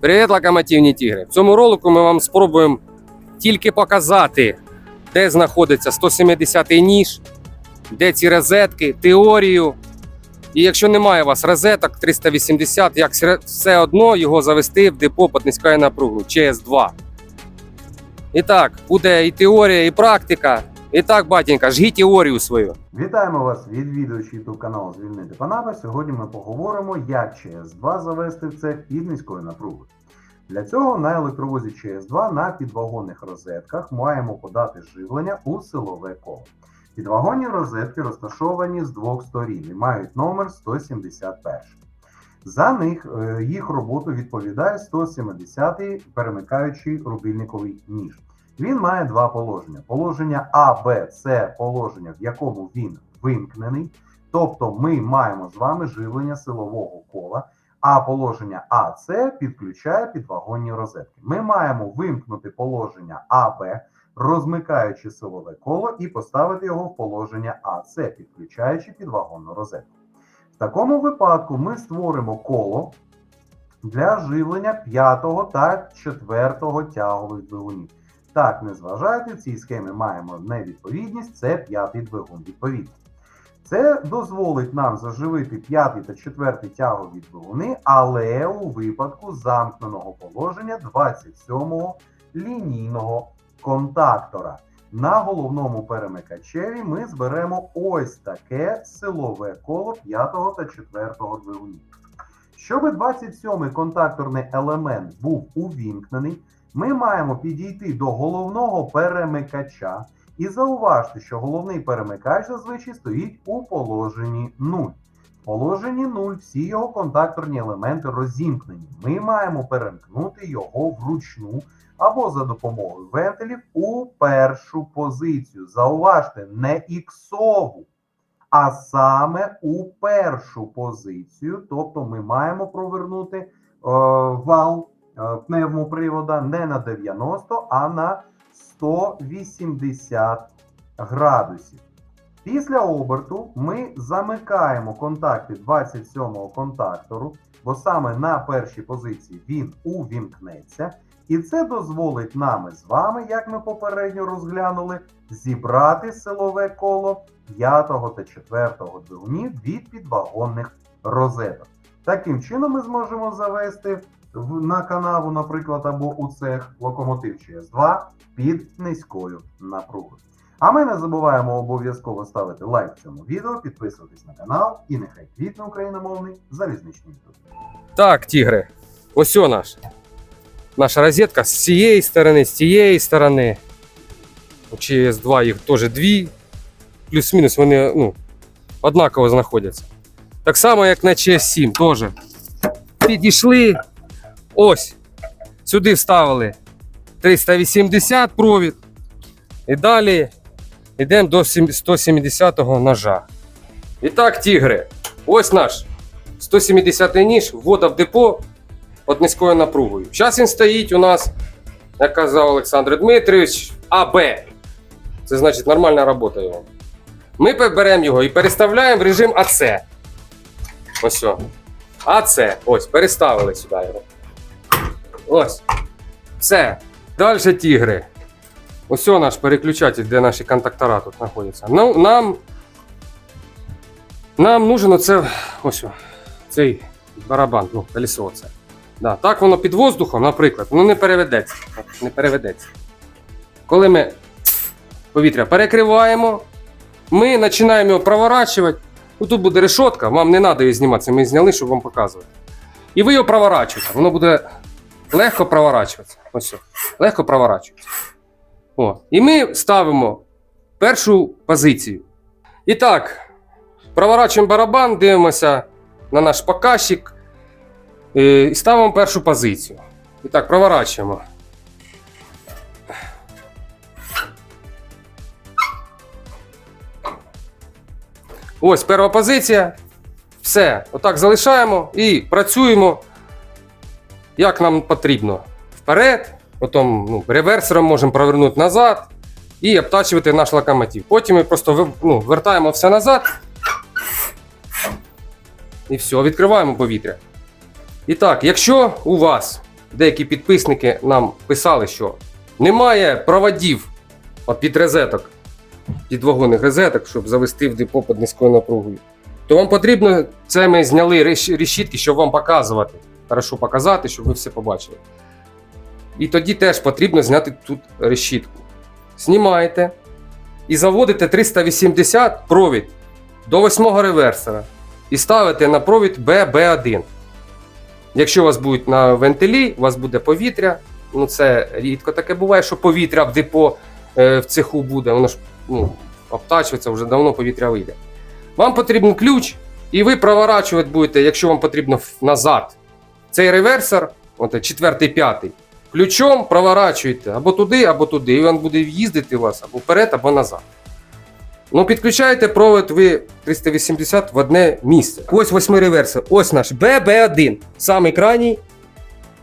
Привіт, локомотивні тігри! В цьому ролику ми вам спробуємо тільки показати, де знаходиться 170-й ніж, де ці розетки, теорію. І якщо немає у вас розеток 380, як все- одно його завести в депо під низькою напругою ЧС2. І так, буде і теорія, і практика. І так, батенька, жгіть теорію свою. Вітаємо вас, відвідувачі YouTube каналу Звільнити Панава. Сьогодні ми поговоримо, як ЧС2 завести в цех під низькою напругою. Для цього на електровозі ЧС2 на підвагонних розетках маємо подати живлення у силове коло. Підвагонні розетки розташовані з двох сторін і мають номер 171. За них е, їх роботу відповідає 170-й перемикаючий рубільниковий ніж. Він має два положення: положення А, Б це положення, в якому він вимкнений, тобто ми маємо з вами живлення силового кола. А положення АЦ підключає підвагонні розетки. Ми маємо вимкнути положення АБ, розмикаючи силове коло, і поставити його в положення АЦ, підключаючи підвагонну розетку. В такому випадку ми створимо коло для живлення п'ятого та четвертого тягових двигунів. Так, не зважайте, в цій схемі маємо невідповідність, це п'ятий двигун відповідно. Це дозволить нам заживити п'ятий та четвертий тягові двигуни, але у випадку замкненого положення 27-го лінійного контактора. На головному перемикачеві ми зберемо ось таке силове коло 5 та 4 двигунів. Щоб 27-й контакторний елемент був увімкнений, ми маємо підійти до головного перемикача і зауважте, що головний перемикач зазвичай стоїть у положенні 0. В положенні 0 всі його контакторні елементи розімкнені. Ми маємо перемкнути його вручну або за допомогою вентилів у першу позицію. Зауважте, не іксову, а саме у першу позицію. Тобто ми маємо провернути е, вал пневмопривода не на 90, а на 180 градусів. Після оберту ми замикаємо контакти 27-го контактору, бо саме на першій позиції він увімкнеться. І це дозволить нам з вами, як ми попередньо розглянули, зібрати силове коло 5 та 4 двигунів від підвагонних розеток. Таким чином ми зможемо завести на канаву, наприклад, або у цех локомотив ЧС2 під низькою напругою. А ми не забуваємо обов'язково ставити лайк цьому відео, підписуватись на канал і нехай квітне україномовний залізничний YouTube. Так, тігри, ось наш. Наша розетка з цієї сторони, з цієї сторони. У ЧС2 їх теж дві. Плюс-мінус вони ну, однаково знаходяться. Так само, як на ЧС7 теж. Підійшли. Ось. Сюди вставили 380 провід. І далі йдемо до 170-го ножа. І так, тігри, ось наш 170-й ніж, ввода в депо під низькою напругою. Зараз він стоїть у нас, як казав Олександр Дмитрович, АБ. Це значить нормальна робота його. Ми беремо його і переставляємо в режим АЦ. Ось. АЦ. Ось, переставили сюди його. Ось. Все. Далі тігри. Ось наш переключатель, де наші контактора тут знаходяться. Ну, нам. Нам нужен оце. Ось. Цей барабан, ну, колесо це. Да, так воно під воздухом, наприклад, воно не переведеться. Не переведеться. Коли ми повітря перекриваємо, ми починаємо його проворачувати. Ну, тут буде решетка, вам не треба її знімати, ми зняли, щоб вам показувати. І ви його проворачуєте. Воно буде легко проворачуватися. Ось. Легко проворачується. О. І ми ставимо першу позицію. І так, проворачуємо барабан, дивимося на наш показчик. Е, І ставимо першу позицію. І так, проворачуємо. Ось перша позиція. Все. Отак залишаємо і працюємо, як нам потрібно. Вперед, потім ну, реверсором можемо провернути назад і обтачувати наш локомотив. Потім ми просто ну, вертаємо все назад. І все, відкриваємо повітря. І так, якщо у вас деякі підписники нам писали, що немає проводів під розеток, під вагонних розеток, щоб завести в депо під низькою напругою. То вам потрібно, це ми зняли решітки, щоб вам показувати. Хорошо показати, щоб ви все побачили. І тоді теж потрібно зняти тут решітку. Знімаєте і заводите 380 провід до 8 реверсора і ставите на провід BB1. Якщо у вас будуть на вентилі, у вас буде повітря. Ну це рідко таке буває, що повітря в депо е, в цеху буде, воно ж ну, обтачується, вже давно повітря вийде. Вам потрібен ключ, і ви проворачувати будете, якщо вам потрібно назад. Цей реверсор, от четвертий, п'ятий, ключом проворачуєте або туди, або туди, і він буде їздити у вас або вперед, або назад. Ну, підключаєте провод ви 380 в одне місце. Ось восьмий реверсор. Ось наш BB1. Самий крайній.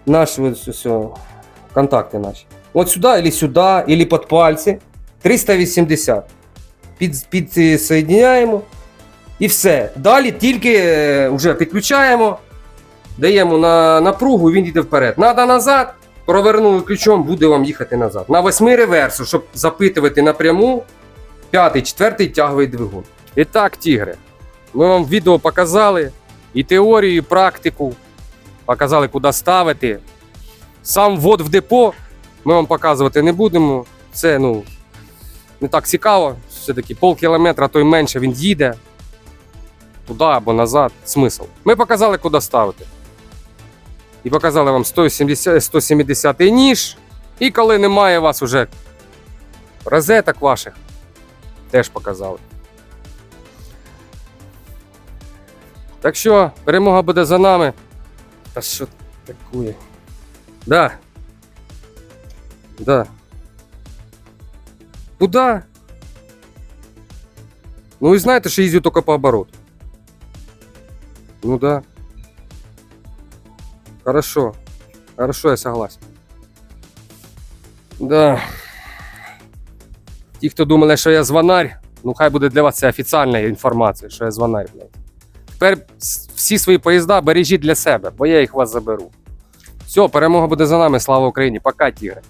Наш ось, ось, контакти наші. От сюди, або сюди, або під пальці. 380. Під, підсоєдняємо. І все. Далі тільки е, вже підключаємо, даємо на напругу, він йде вперед. Надо назад, провернули ключом, буде вам їхати назад. На восьми реверсу, щоб запитувати напряму, п'ятий, четвертий тяговий двигун. І так, тігри, ми вам відео показали і теорію, і практику. Показали, куди ставити. Сам ввод в депо ми вам показувати не будемо. Це ну, не так цікаво. Все-таки полкілометра, то й менше він їде. Туди або назад. Смисл. Ми показали, куди ставити. І показали вам 170, 170 ніж. І коли немає вас уже розеток ваших, теж показали. Так що, перемога буде за нами. Та що таке? Да. Да. Куда? Ну вы знаете, что ездят только по обороту. Ну да. Хорошо. Хорошо, я согласен. Да. Ті, хто думали, що я звонарь, ну хай буде для вас це офіційна інформація, що я звонарь, блядь. Тепер всі свої поїзда бережіть для себе, бо я їх вас заберу. Все, перемога буде за нами. Слава Україні! Пока, тігри!